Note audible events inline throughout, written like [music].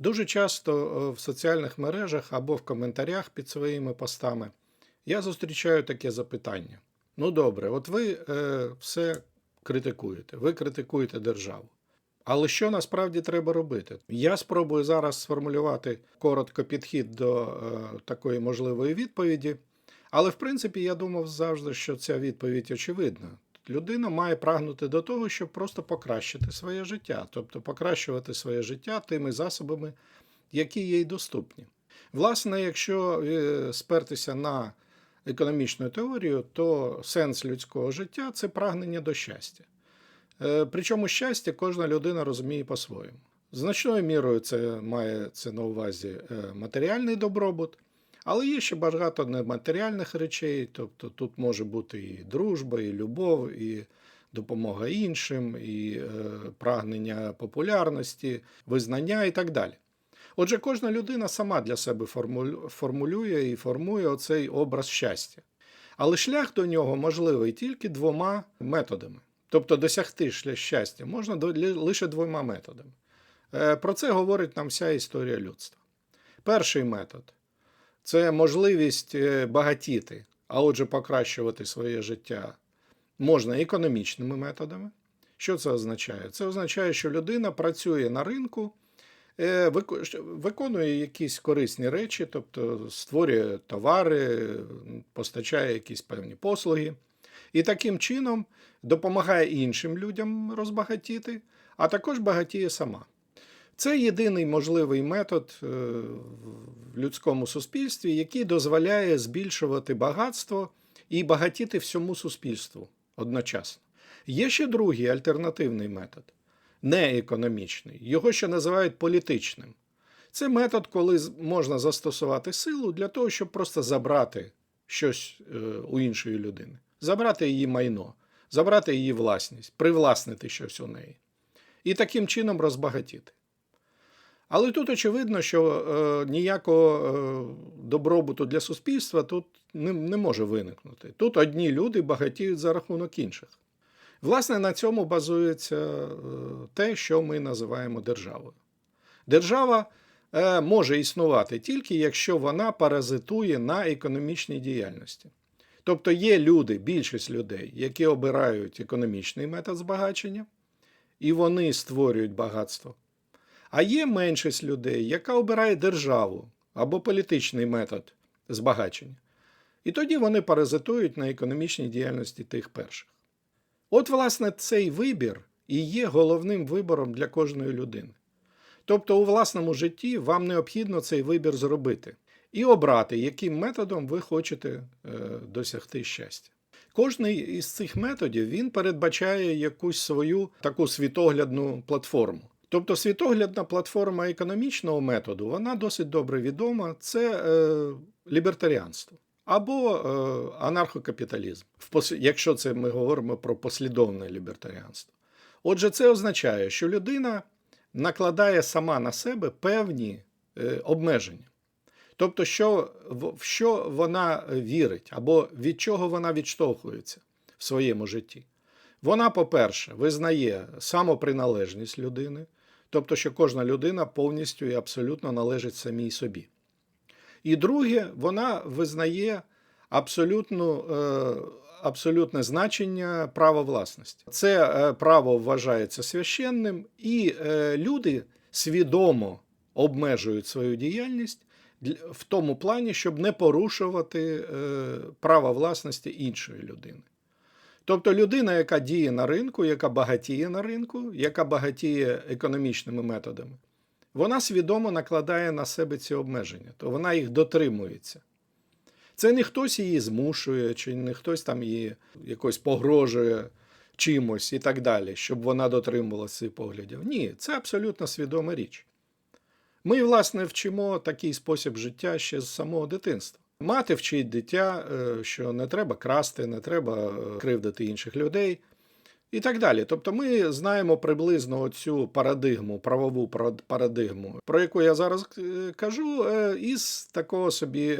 Дуже часто е, в соціальних мережах або в коментарях під своїми постами я зустрічаю таке запитання. Ну добре, от ви е, все критикуєте, ви критикуєте державу. Але що насправді треба робити? Я спробую зараз сформулювати коротко підхід до е, такої можливої відповіді. Але в принципі я думав завжди, що ця відповідь очевидна. Людина має прагнути до того, щоб просто покращити своє життя, тобто покращувати своє життя тими засобами, які їй доступні. Власне, якщо е, спертися на економічну теорію, то сенс людського життя це прагнення до щастя. Е, Причому щастя кожна людина розуміє по-своєму. Значною мірою це має це на увазі е, матеріальний добробут, але є ще багато нематеріальних речей, тобто тут може бути і дружба, і любов, і допомога іншим, і е, прагнення популярності, визнання і так далі. Отже, кожна людина сама для себе формулює і формує оцей образ щастя. Але шлях до нього можливий тільки двома методами. Тобто досягти щастя можна лише двома методами. Е, Про це говорить нам вся історія людства. Перший метод це можливість е, багатіти, а отже, покращувати своє життя можна економічними методами. Що це означає? Це означає, що людина працює на ринку, е, виконує якісь корисні речі, тобто створює товари, постачає якісь певні послуги, і таким чином допомагає іншим людям розбагатіти, а також багатіє сама. Це єдиний можливий метод е, в людському суспільстві, який дозволяє збільшувати багатство і багатіти всьому суспільству одночасно. Є ще другий альтернативний метод, не економічний. Його ще називають політичним. Це метод, коли можна застосувати силу для того, щоб просто забрати щось е, у іншої людини, забрати її майно, забрати її власність, привласнити щось у неї. І таким чином розбагатіти. Але тут очевидно, що е, ніякого е, добробуту для суспільства тут не, не може виникнути. Тут одні люди багатіють за рахунок інших. Власне, на цьому базується е, те, що ми називаємо державою. Держава може існувати тільки якщо вона паразитує на економічній діяльності. Тобто є люди, більшість людей, які обирають економічний метод збагачення, і вони створюють багатство. А є меншість людей, яка обирає державу або політичний метод збагачення. І тоді вони паразитують на економічній діяльності тих перших. От, власне, цей вибір і є головним вибором для кожної людини. Тобто, у власному житті вам необхідно цей вибір зробити і обрати, яким методом ви хочете е, досягти щастя. Кожний із цих методів він передбачає якусь свою таку світоглядну платформу. Тобто світоглядна платформа економічного методу, вона досить добре відома. Це е, лібертаріанство або е, анархокапіталізм, якщо це ми говоримо про послідовне лібертаріанство. Отже, це означає, що людина накладає сама на себе певні е, обмеження. Тобто, що, в що вона вірить, або від чого вона відштовхується в своєму житті. Вона, по-перше, визнає самоприналежність людини, тобто, що кожна людина повністю і абсолютно належить самій собі. І друге, вона визнає абсолютну, е, абсолютне значення права власності. Це е, право вважається священним, і е, люди свідомо обмежують свою діяльність в тому плані, щоб не порушувати право власності іншої людини. Тобто людина, яка діє на ринку, яка багатіє на ринку, яка багатіє економічними методами, вона свідомо накладає на себе ці обмеження, то вона їх дотримується. Це не хтось її змушує, чи не хтось там її якось погрожує чимось і так далі, щоб вона дотримувалася цих поглядів. Ні, це абсолютно свідома річ. Ми, власне, вчимо такий спосіб життя ще з самого дитинства. Мати вчить дитя, е, що не треба красти, не треба е, кривдити інших людей і так далі. Тобто ми знаємо приблизно цю парадигму, правову парадигму, про яку я зараз е, кажу, із такого собі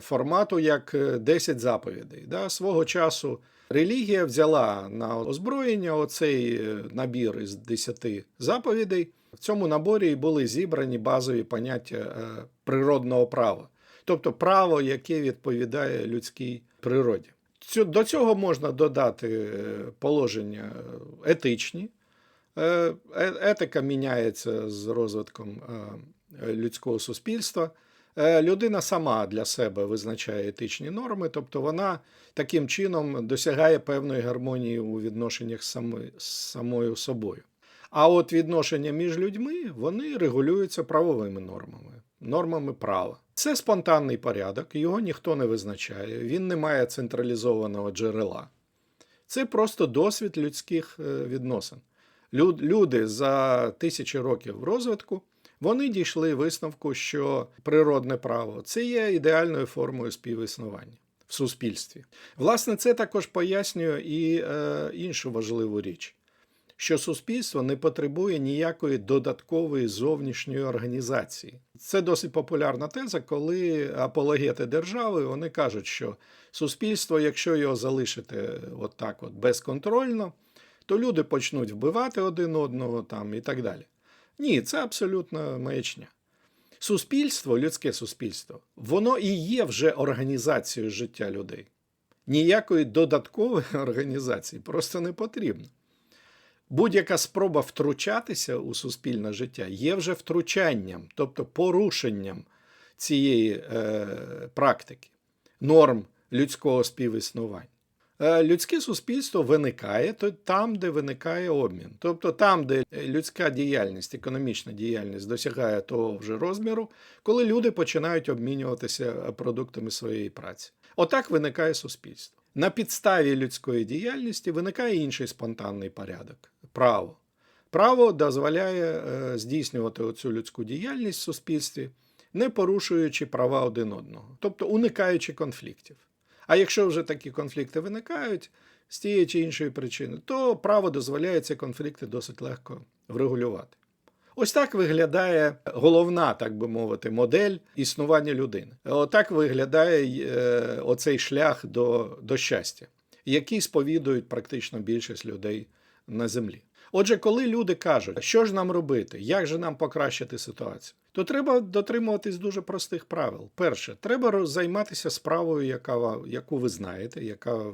формату, як е, 10 заповідей. Свого часу релігія взяла на озброєння оцей набір із 10 заповідей. В цьому наборі були зібрані базові поняття природного права, тобто право, яке відповідає людській природі. До цього можна додати е, положення етичні. Е, е- Етика міняється з розвитком людського суспільства. Людина сама для себе визначає етичні норми, тобто вона таким чином досягає певної гармонії у відношеннях з самою собою. А от відношення між людьми вони регулюються правовими нормами, нормами права. Це спонтанний порядок, його ніхто не визначає, він не має централізованого джерела. Це просто досвід людських е, відносин. Лю- Люди за тисячі років розвитку вони дійшли висновку, що природне право це є ідеальною формою співіснування в суспільстві. Власне, це також пояснює і е, іншу важливу річ, що суспільство не потребує ніякої додаткової зовнішньої організації. Це досить популярна теза, коли апологети держави вони кажуть, що суспільство, якщо його залишити от так от безконтрольно, то люди почнуть вбивати один одного там і так далі. Ні, це абсолютно маячня. Суспільство, людське суспільство, воно і є вже організацією життя людей. Ніякої додаткової [laughs] організації просто не потрібно. Будь-яка спроба втручатися у суспільне життя є вже втручанням, тобто порушенням цієї е, практики, норм людського співіснування. Е, Людське суспільство виникає там, де виникає обмін. Тобто там, де людська діяльність, економічна діяльність досягає того вже розміру, коли люди починають обмінюватися продуктами своєї праці. Отак виникає суспільство. На підставі людської діяльності виникає інший спонтанний порядок право. Право дозволяє е, здійснювати оцю людську діяльність в суспільстві, не порушуючи права один одного, тобто уникаючи конфліктів. А якщо вже такі конфлікти виникають з тієї чи іншої причини, то право дозволяє ці конфлікти досить легко врегулювати. Ось так виглядає головна, так би мовити, модель існування людини. Отак виглядає е, оцей шлях до, до щастя, який сповідують практично більшість людей на землі. Отже, коли люди кажуть, що ж нам робити, як же нам покращити ситуацію, то треба дотримуватись дуже простих правил. Перше, треба займатися справою, яка, яку ви знаєте, яка,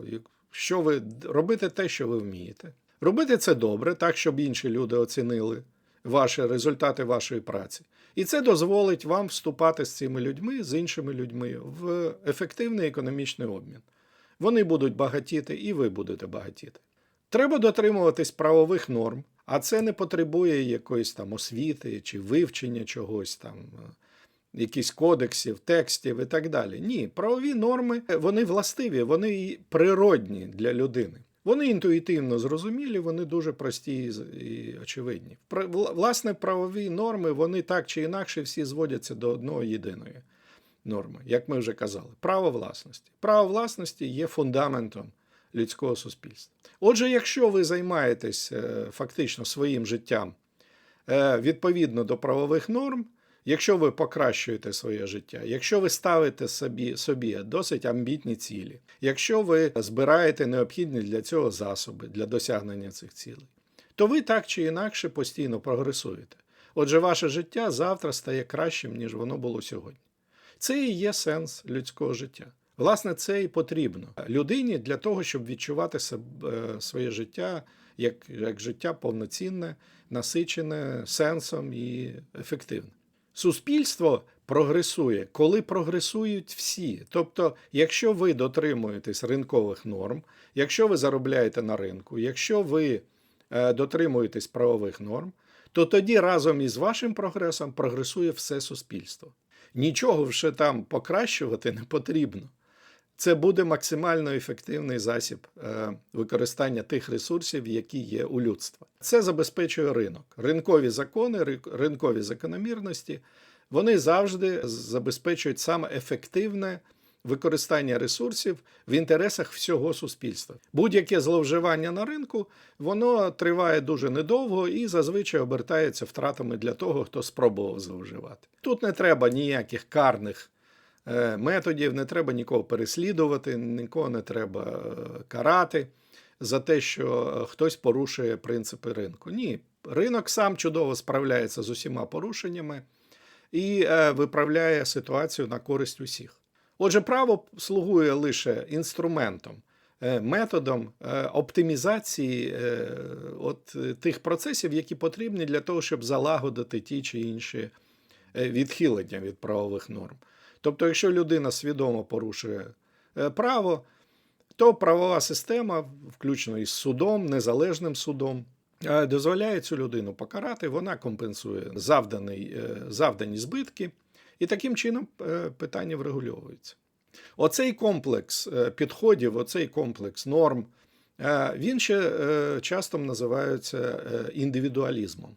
що ви робити те, що ви вмієте. Робити це добре, так, щоб інші люди оцінили ваші результати вашої праці. І це дозволить вам вступати з цими людьми, з іншими людьми в ефективний економічний обмін. Вони будуть багатіти, і ви будете багатіти. Треба дотримуватись правових норм, а це не потребує якоїсь там освіти чи вивчення чогось там, е, якісь кодексів, текстів і так далі. Ні, правові норми е, вони властиві, вони природні для людини. Вони інтуїтивно зрозумілі, вони дуже прості і очевидні. Власне, правові норми вони так чи інакше всі зводяться до одної єдиної норми, як ми вже казали. Право власності. Право власності є фундаментом людського суспільства. Отже, якщо ви займаєтесь е, фактично своїм життям е, відповідно до правових норм, якщо ви покращуєте своє життя, якщо ви ставите собі, собі досить амбітні цілі, якщо ви збираєте необхідні для цього засоби для досягнення цих цілей, то ви так чи інакше постійно прогресуєте. Отже, ваше життя завтра стає кращим, ніж воно було сьогодні. Це і є сенс людського життя. Власне, це і потрібно людині для того, щоб відчувати себе, своє життя як, як життя повноцінне, насичене сенсом і ефективне. Суспільство прогресує, коли прогресують всі. Тобто, якщо ви дотримуєтесь ринкових норм, якщо ви заробляєте на ринку, якщо ви е, дотримуєтесь правових норм, то тоді разом із вашим прогресом прогресує все суспільство. Нічого вже там покращувати не потрібно. Це буде максимально ефективний засіб е, використання тих ресурсів, які є у людства. Це забезпечує ринок. Ринкові закони, ринкові закономірності вони завжди забезпечують саме ефективне використання ресурсів в інтересах всього суспільства. Будь-яке зловживання на ринку воно триває дуже недовго і зазвичай обертається втратами для того, хто спробував зловживати. Тут не треба ніяких карних методів, не треба нікого переслідувати, нікого не треба е, карати за те, що е, хтось порушує принципи ринку. Ні, Ринок сам чудово справляється з усіма порушеннями і е, виправляє ситуацію на користь усіх. Отже, право слугує лише інструментом, е, методом е, оптимізації е, от, е, тих процесів, які потрібні для того, щоб залагодити ті чи інші е, відхилення від правових норм. Тобто, якщо людина свідомо порушує е, право, то правова система, включно із судом, незалежним судом, е, дозволяє цю людину покарати, вона компенсує завданий, е, завдані збитки, і таким чином питання врегульовується. Оцей комплекс підходів, оцей комплекс норм, він ще часто називається індивідуалізмом.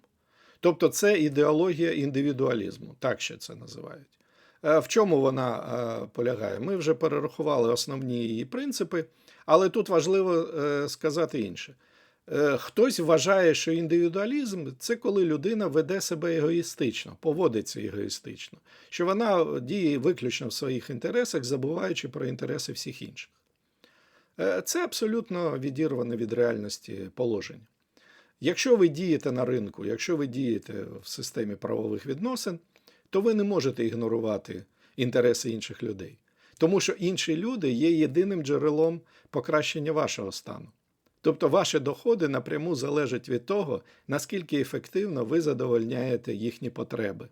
Тобто це ідеологія індивідуалізму, так ще це називають. Е, В чому вона е, полягає? Ми вже перерахували основні її принципи, але тут важливо е, сказати інше. Хтось вважає, що індивідуалізм це коли людина веде себе егоїстично, поводиться егоїстично, що вона діє виключно в своїх інтересах, забуваючи про інтереси всіх інших. Це абсолютно відірване від реальності положення. Якщо ви дієте на ринку, якщо ви дієте в системі правових відносин, то ви не можете ігнорувати інтереси інших людей. Тому що інші люди є єдиним джерелом покращення вашого стану. Тобто ваші доходи напряму залежать від того, наскільки ефективно ви задовольняєте їхні потреби.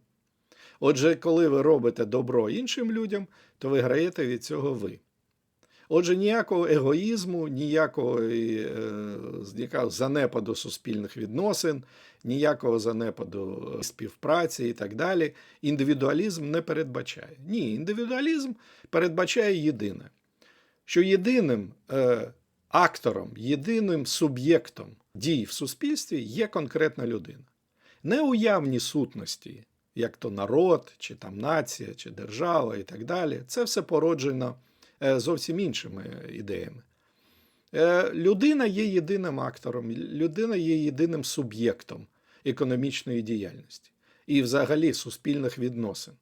Отже, коли ви робите добро іншим людям, то виграєте від цього ви. Отже, ніякого егоїзму, ніякого е, занепаду суспільних відносин, ніякого занепаду співпраці і так далі. Індивідуалізм не передбачає. Ні, індивідуалізм передбачає єдине, що єдиним е, актором, єдиним суб'єктом дій в суспільстві є конкретна людина. Не уявні сутності, як то народ, чи там нація, чи держава і так далі. Це все породжено зовсім іншими ідеями. Е, Людина є єдиним актором, людина є єдиним суб'єктом економічної діяльності і взагалі суспільних відносин.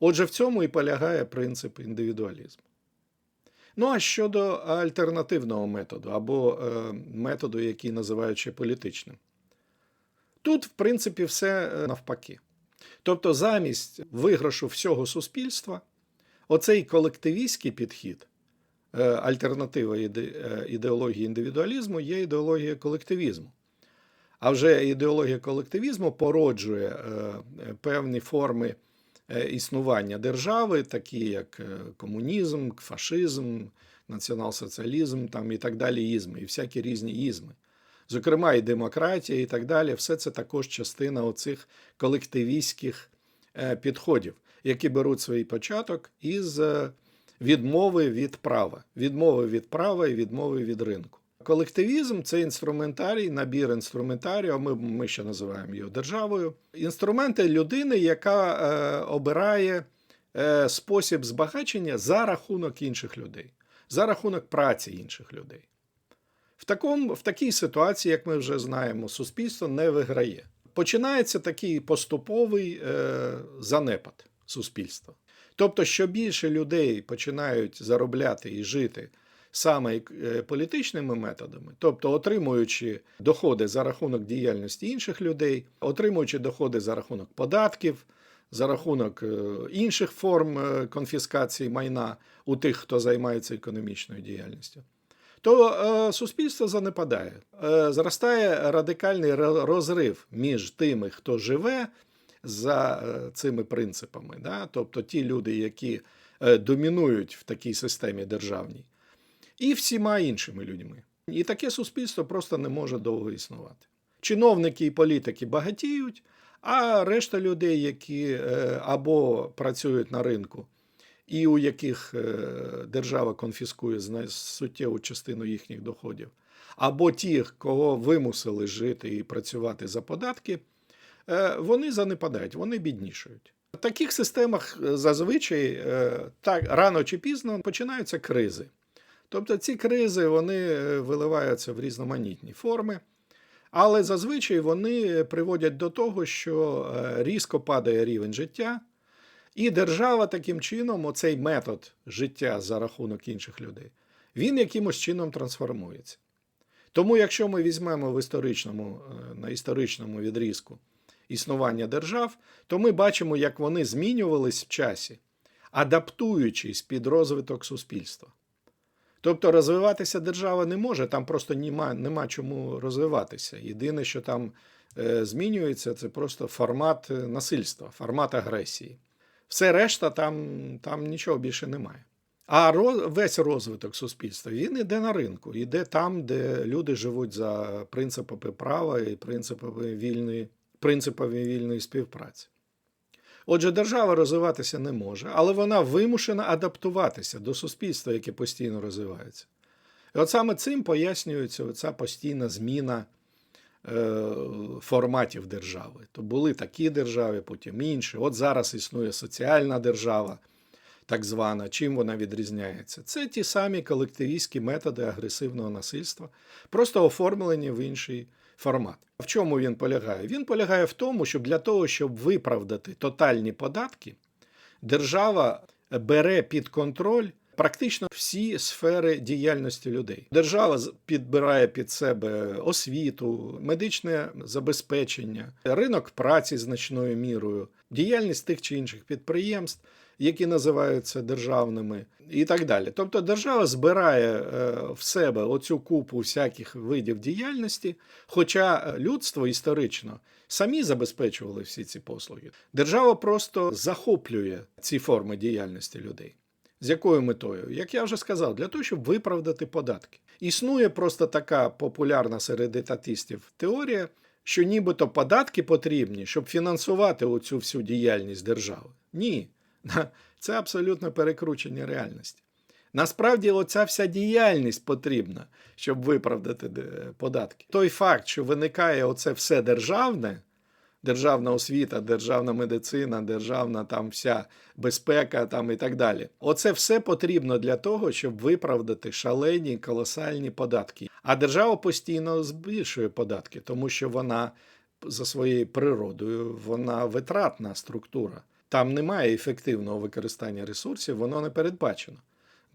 Отже, в цьому і полягає принцип індивідуалізму. Ну а щодо альтернативного методу або е, методу, який називають ще політичним, тут, в принципі, все е, навпаки. Тобто, замість виграшу всього суспільства, оцей колективістський підхід, е, альтернатива е, ідеології індивідуалізму є ідеологія колективізму. А вже ідеологія колективізму породжує е, певні форми існування держави, такі як комунізм, фашизм, націонал-соціалізм там, і так далі, ізми, і всякі різні ізми. Зокрема, і демократія, і так далі, все це також частина оцих колективістських підходів, які беруть свій початок із е, відмови від права, відмови від права і відмови від ринку. Колективізм це інструментарій, набір інструментарію, ми, ми ще називаємо його державою. Інструменти людини, яка е, обирає е, спосіб збагачення за рахунок інших людей, за рахунок праці інших людей. В, такому, в такій ситуації, як ми вже знаємо, суспільство не виграє. Починається такий поступовий е, занепад суспільства. Тобто, що більше людей починають заробляти і жити саме е, політичними методами, тобто отримуючи доходи за рахунок діяльності інших людей, отримуючи доходи за рахунок податків, за рахунок е, інших форм конфіскації майна у тих, хто займається економічною діяльністю, то е, суспільство занепадає. Е, зростає радикальний розрив між тими, хто живе за е, цими принципами, да? тобто ті люди, які домінують в такій системі державній, і всіма іншими людьми. І таке суспільство просто не може довго існувати. Чиновники і політики багатіють, а решта людей, які або працюють на ринку, і у яких е, держава конфіскує суттєву частину їхніх доходів, або ті, кого вимусили жити і працювати за податки, е, вони занепадають, вони біднішають. В таких системах е, зазвичай так рано чи пізно починаються кризи. Тобто ці кризи вони виливаються в різноманітні форми, але зазвичай вони приводять до того, що різко падає рівень життя, і держава таким чином, оцей метод життя за рахунок інших людей, він якимось чином трансформується. Тому, якщо ми візьмемо в історичному, е, на історичному відрізку існування держав, то ми бачимо, як вони змінювались в часі, адаптуючись під розвиток суспільства. Тобто розвиватися держава не може, там просто нема, нема чому розвиватися. Єдине, що там е, змінюється, це просто формат е, насильства, формат агресії. Все решта там, там нічого більше немає. А роз, весь розвиток суспільства він іде на ринку, іде там, де люди живуть за принципами права і принципами вільної, принципами вільної співпраці. Отже, держава розвиватися не може, але вона вимушена адаптуватися до суспільства, яке постійно розвивається. І от саме цим пояснюється ця постійна зміна форматів держави. То були такі держави, потім інші. От зараз існує соціальна держава, так звана. Чим вона відрізняється? Це ті самі колективістські методи агресивного насильства, просто оформлені в інший формат. В чому він полягає? Він полягає в тому, що для того, щоб виправдати тотальні податки, держава бере під контроль практично всі сфери діяльності людей. Держава підбирає під себе освіту, медичне забезпечення, ринок праці значною мірою, діяльність тих чи інших підприємств, які називаються державними, і так далі. Тобто держава збирає е, в себе оцю купу всяких видів діяльності, хоча людство історично самі забезпечували всі ці послуги. Держава просто захоплює ці форми діяльності людей. З якою метою? Як я вже сказав, для того, щоб виправдати податки. Існує просто така популярна серед етатистів теорія, що нібито податки потрібні, щоб фінансувати оцю всю діяльність держави. Ні, [laughs] це абсолютно перекручення реальності. Насправді, оця вся діяльність потрібна, щоб виправдати податки. Той факт, що виникає оце все державне, державна освіта, державна медицина, державна там вся безпека там і так далі. Оце все потрібно для того, щоб виправдати шалені колосальні податки. А держава постійно збільшує податки, тому що вона за своєю природою вона витратна структура. Там немає ефективного використання ресурсів, воно не передбачено.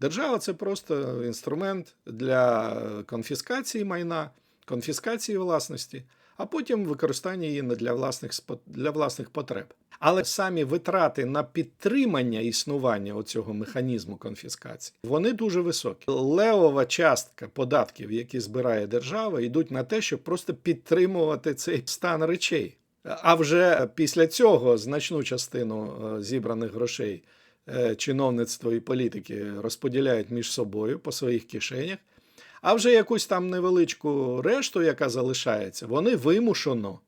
Держава це просто інструмент для конфіскації майна, конфіскації власності, а потім використання її для власних, для власних потреб. Але самі витрати на підтримання існування оцього механізму конфіскації, вони дуже високі. Левова частка податків, які збирає держава, йдуть на те, щоб просто підтримувати цей стан речей. А вже після цього значну частину е, зібраних грошей е, чиновництво і політики розподіляють між собою по своїх кишенях. А вже якусь там невеличку решту, яка залишається, вони вимушено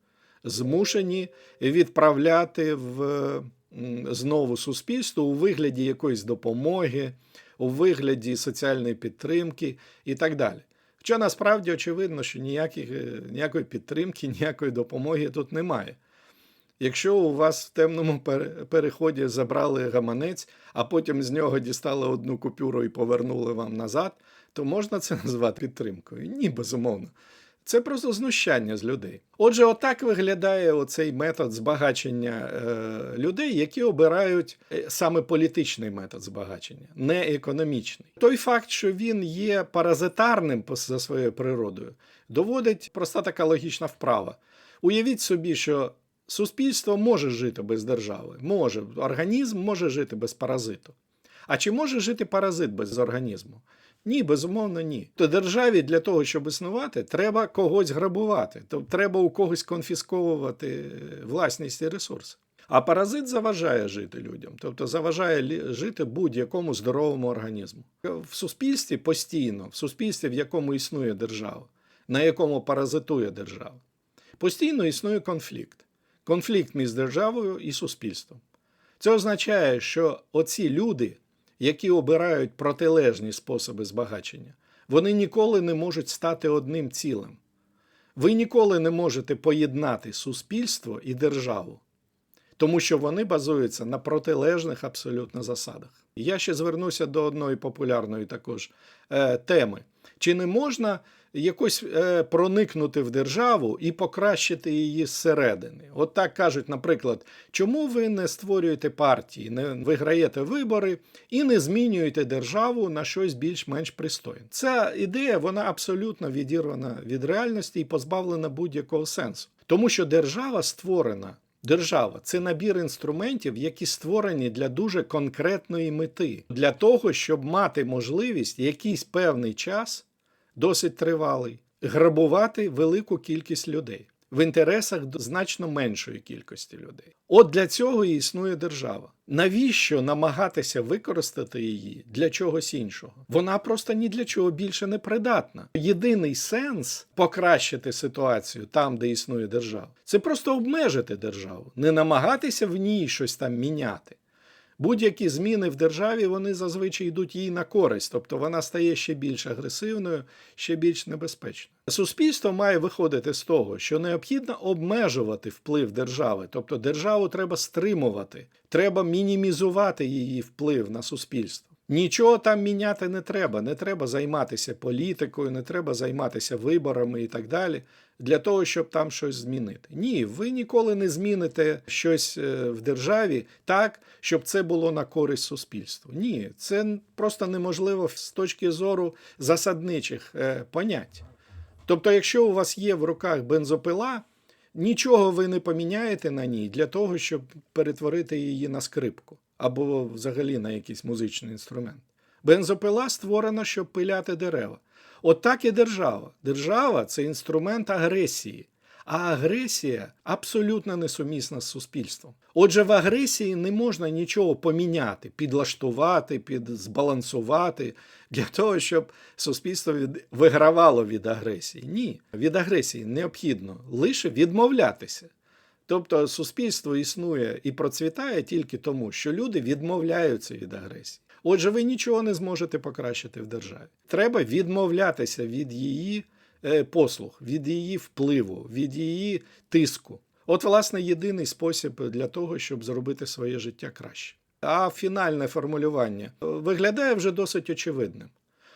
змушені відправляти в знову суспільство у вигляді якоїсь допомоги, у вигляді соціальної підтримки і так далі. Хоча насправді очевидно, що ніяких, е, ніякої підтримки, [laughs] ніякої допомоги тут немає. Якщо у вас в темному переході забрали гаманець, а потім з нього дістали одну купюру і повернули вам назад, то можна це [laughs] назвати підтримкою? Ні, безумовно. Це просто знущання з людей. Отже, отак виглядає оцей метод збагачення е, людей, які обирають е, саме політичний метод збагачення, не економічний. Той факт, що він є паразитарним за своєю природою, доводить проста така логічна вправа. Уявіть собі, що суспільство може жити без держави, може, організм може жити без паразиту. А чи може жити паразит без організму? Ні, безумовно, ні. То державі для того, щоб існувати, треба когось грабувати, то треба у когось конфісковувати е, власність і ресурси. А паразит заважає жити людям, тобто заважає жити будь-якому здоровому організму. В суспільстві постійно, в суспільстві, в якому існує держава, на якому паразитує держава, постійно існує конфлікт. Конфлікт між державою і суспільством. Це означає, що оці люди, які обирають протилежні способи збагачення, вони ніколи не можуть стати одним цілим. Ви ніколи не можете поєднати суспільство і державу, тому що вони базуються на протилежних абсолютно засадах. Я ще звернуся до одної популярної також е, теми. Чи не можна якось е, проникнути в державу і покращити її зсередини? От так кажуть, наприклад, чому ви не створюєте партії, не виграєте вибори і не змінюєте державу на щось більш-менш пристойне? Ця ідея вона абсолютно відірвана від реальності і позбавлена будь-якого сенсу, тому що держава створена. Держава це набір інструментів, які створені для дуже конкретної мети, для того, щоб мати можливість якийсь певний час, досить тривалий, грабувати велику кількість людей в інтересах значно меншої кількості людей. От для цього і існує держава. Навіщо намагатися використати її для чогось іншого? Вона просто ні для чого більше не придатна. Єдиний сенс покращити ситуацію там, де існує держава, це просто обмежити державу, не намагатися в ній щось там міняти. Будь-які зміни в державі вони зазвичай йдуть їй на користь, тобто вона стає ще більш агресивною, ще більш небезпечною. Суспільство має виходити з того, що необхідно обмежувати вплив держави, тобто державу треба стримувати, треба мінімізувати її вплив на суспільство. Нічого там міняти не треба, не треба займатися політикою, не треба займатися виборами і так далі, для того, щоб там щось змінити. Ні, ви ніколи не зміните щось е, в державі так, щоб це було на користь суспільству. Ні, це просто неможливо з точки зору засадничих е, понять. Тобто, якщо у вас є в руках бензопила, нічого ви не поміняєте на ній для того, щоб перетворити її на скрипку або взагалі на якийсь музичний інструмент. Бензопила створена, щоб пиляти дерева. От так і держава. Держава це інструмент агресії. А агресія абсолютно несумісна з суспільством. Отже, в агресії не можна нічого поміняти, підлаштувати, підзбалансувати для того, щоб суспільство вигравало від агресії. Ні, від агресії необхідно лише відмовлятися. Тобто суспільство існує і процвітає тільки тому, що люди відмовляються від агресії. Отже, ви нічого не зможете покращити в державі. Треба відмовлятися від її е, послуг, від її впливу, від її тиску. От, власне, єдиний спосіб для того, щоб зробити своє життя краще. А фінальне формулювання виглядає вже досить очевидним.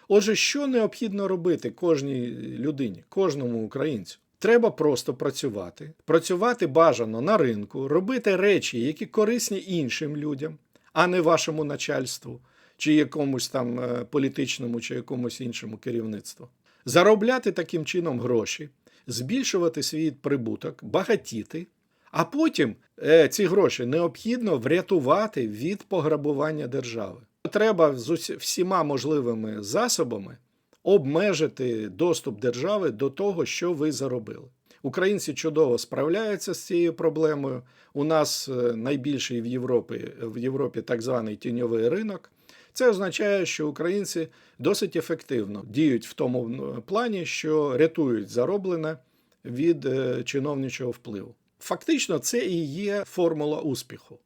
Отже, що необхідно робити кожній людині, кожному українцю? Треба просто працювати, працювати бажано на ринку, робити речі, які корисні іншим людям, а не вашому начальству, чи якомусь там е, політичному, чи якомусь іншому керівництву. Заробляти таким чином гроші, збільшувати свій прибуток, багатіти, а потім е, ці гроші необхідно врятувати від пограбування держави. Треба з всіма можливими засобами обмежити доступ держави до того, що ви заробили. Українці чудово справляються з цією проблемою. У нас е, найбільший в Європі в Європі так званий тіньовий ринок. Це означає, що українці досить ефективно діють в тому плані, що рятують зароблене від е, чиновничого впливу. Фактично, це і є формула успіху.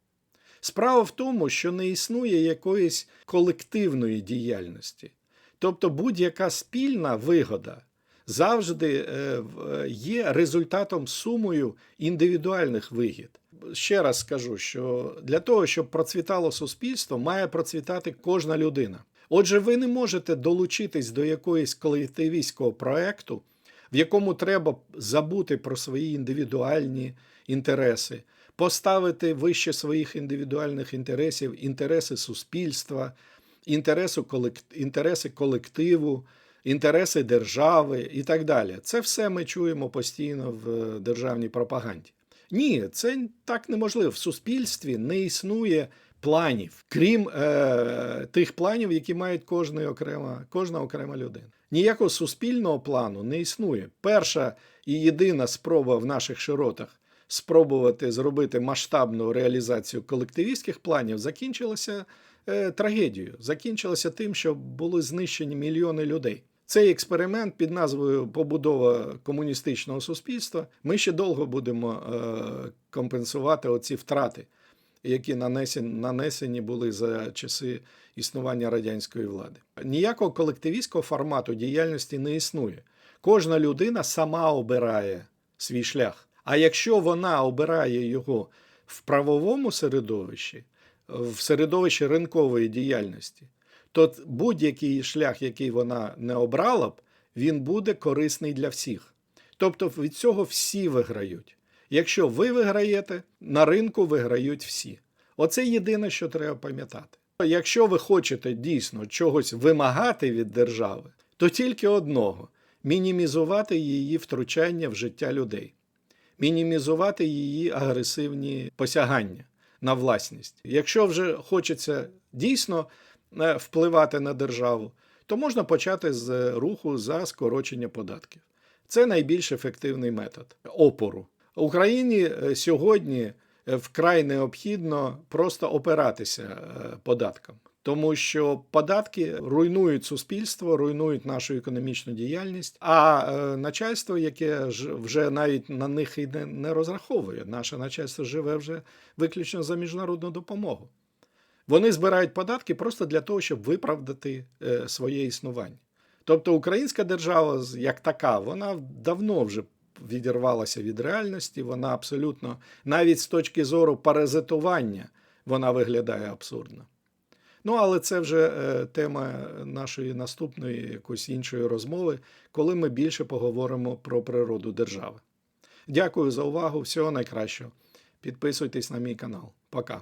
Справа в тому, що не існує якоїсь колективної діяльності. Тобто будь-яка спільна вигода завжди е, є результатом сумою індивідуальних вигід. Ще раз скажу, що для того, щоб процвітало суспільство, має процвітати кожна людина. Отже, ви не можете долучитись до якоїсь колективістського проекту, в якому треба забути про свої індивідуальні інтереси, поставити вище своїх індивідуальних інтересів, інтереси суспільства, інтереси колективу, інтереси держави і так далі. Це все ми чуємо постійно в державній пропаганді. Ні, це так неможливо. В суспільстві не існує планів, крім е, тих планів, які мають кожна окрема, кожна окрема людина. Ніякого суспільного плану не існує. Перша і єдина спроба в наших широтах спробувати зробити масштабну реалізацію колективістських планів закінчилася е, трагедією. Закінчилася тим, що були знищені мільйони людей. Цей експеримент під назвою Побудова комуністичного суспільства. Ми ще довго будемо е, компенсувати оці втрати, які нанесені були за часи існування радянської влади. Ніякого колективістського формату діяльності не існує. Кожна людина сама обирає свій шлях. А якщо вона обирає його в правовому середовищі, в середовищі ринкової діяльності, то будь-який шлях, який вона не обрала б, він буде корисний для всіх. Тобто від цього всі виграють. Якщо ви виграєте, на ринку виграють всі. Оце єдине, що треба пам'ятати. Якщо ви хочете дійсно чогось вимагати від держави, то тільки одного мінімізувати її втручання в життя людей, мінімізувати її агресивні посягання на власність. Якщо вже хочеться дійсно е, впливати на державу, то можна почати з руху за скорочення податків. Це найбільш ефективний метод опору. Україні е, сьогодні е, вкрай необхідно просто опиратися е, податкам, тому що податки руйнують суспільство, руйнують нашу економічну діяльність. А е, начальство, яке вже навіть на них і не, не розраховує, наше начальство живе вже виключно за міжнародну допомогу. Вони збирають податки просто для того, щоб виправдати е, своє існування. Тобто українська держава як така, вона давно вже відірвалася від реальності, вона абсолютно, навіть з точки зору паразитування, вона виглядає абсурдно. Ну, але це вже е, тема нашої наступної якоїсь іншої розмови, коли ми більше поговоримо про природу держави. Дякую за увагу, всього найкращого. Підписуйтесь на мій канал. Пока.